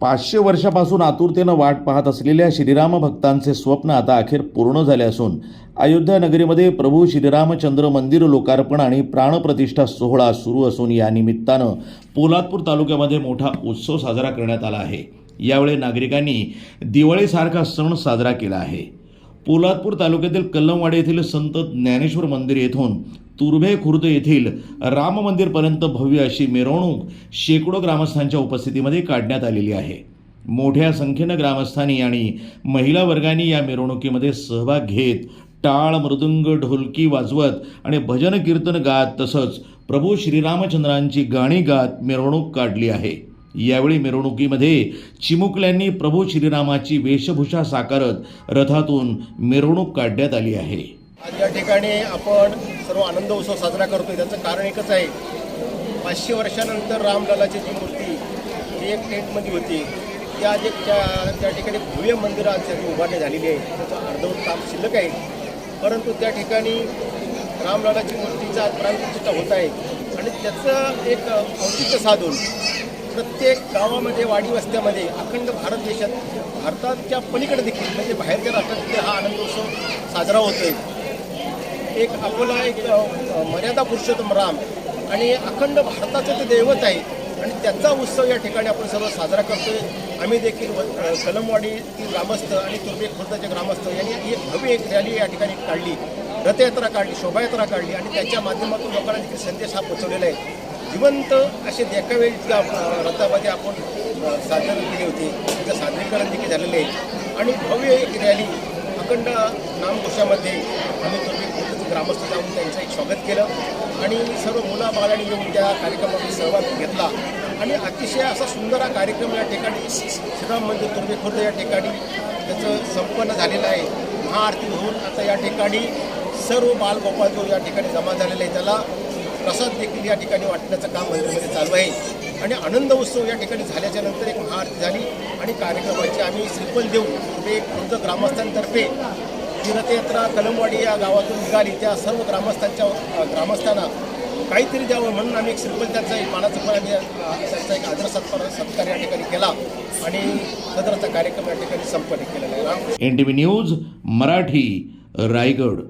पाचशे वर्षापासून आतुरतेनं वाट पाहत असलेल्या श्रीराम भक्तांचे स्वप्न आता अखेर पूर्ण झाले असून अयोध्या नगरीमध्ये प्रभू श्रीरामचंद्र मंदिर लोकार्पण आणि प्राणप्रतिष्ठा सोहळा सुरू असून या निमित्तानं पोलादपूर तालुक्यामध्ये मोठा उत्सव साजरा करण्यात आला आहे. यावेळी नागरिकांनी दिवाळीसारखा सण साजरा केला आहे. पोलादपूर तालुक्यातील कल्लमवाडी येथील संत ज्ञानेश्वर मंदिर येथून तुर्भे खुर्द येथील राम मंदिरपर्यंत भव्य अशी मिरवणूक शेकडो ग्रामस्थांच्या उपस्थितीमध्ये काढण्यात आलेली आहे. मोठ्या संख्येनं ग्रामस्थांनी आणि महिला वर्गांनी या मिरवणुकीमध्ये सहभाग घेत टाळ मृदुंग ढोलकी वाजवत आणि भजन कीर्तन गात तसंच प्रभू श्रीरामचंद्रांची गाणी गात मिरवणूक काढली आहे. यावेळी मिरवणुकीमध्ये चिमुकल्यांनी प्रभू श्रीरामाची वेशभूषा साकारत रथातून मिरवणूक काढण्यात आली आहे. आज या ठिकाणी आपण सर्व आनंद उत्सव साजरा करतोय. त्याचं कारण एकच आहे पाचशे वर्षानंतर रामलालाची जी मूर्ती जी एक टेंटमध्ये होती. ती आज एक त्या त्या ठिकाणी भव्य मंदिर उभारणी झालेली आहे. त्याचं अर्धवट काम शिल्लक आहे. परंतु त्या ठिकाणी रामलालाची मूर्तीचा आज प्राणप्रतिष्ठा होत आहे. आणि त्याचं एक औचित्य साधून प्रत्येक गावामध्ये वाडी वस्त्यामध्ये अखंड भारत देशात भारताच्या पलीकडे देखील म्हणजे बाहेरच्या राष्ट्रात हा आनंद उत्सव साजरा होतोय. एक अकोला एक मर्यादा पुरुषोत्तम राम आणि अखंड भारताचं ते दैवत आहे. आणि त्याचा उत्सव या ठिकाणी आपण सर्व साजरा करतोय. आम्ही देखील व- कलमवाडीतील ग्रामस्थ आणि तुर्बे खुर्दाचे ग्रामस्थ यांनी एक भव्य एक रॅली या ठिकाणी काढली. रथयात्रा काढली शोभायात्रा काढली आणि त्याच्या माध्यमातून लोकांना देखील संदेश हा पोचवलेला आहे. जिवंत असे देखावे त्या रथामध्ये आपण अ, सादर केली होती. त्याचं सादरीकरण देखील झालेलं आहे. आणि भव्य एक रॅली अखंड नामकोशामध्ये आम्ही तुर्बे ग्रामस्थ जाऊन त्यांचं एक स्वागत केलं आणि सर्व मुलाबाळांनी येऊन त्या कार्यक्रमामध्ये सहभाग घेतला. आणि अतिशय असा सुंदर हा कार्यक्रम या ठिकाणी श्रीराम मंदिर तुर्बे खुर्द या ठिकाणी त्याचं संपन्न झालेलं आहे. महाआरती होऊन आता या ठिकाणी सर्व बालगोपाळ जो या ठिकाणी जमा झालेला आहे त्याला प्रसाद देखील या ठिकाणी वाटण्याचं काम मंदिरामध्ये चालू आहे. आणि आनंद उत्सव या ठिकाणी झाल्याच्यानंतर एक महाआरती झाली आणि कार्यक्रमाची आम्ही श्रीफल देऊन एक खुर्द ग्रामस्थांतर्फे तीर्थयात्रा कलमवाडी या गावातून निघाली. त्या सर्व ग्रामस्थांच्या ग्रामस्थांना काहीतरी द्यावं म्हणून आम्ही एक श्रीफल त्यांचा एक मानाचं पण आम्ही त्यांचा एक आदर सत्कार सत्कार या ठिकाणी केला आणि सदरचा कार्यक्रम या ठिकाणी संपन्न केलेला आहे. N T V news Marathi Raigad.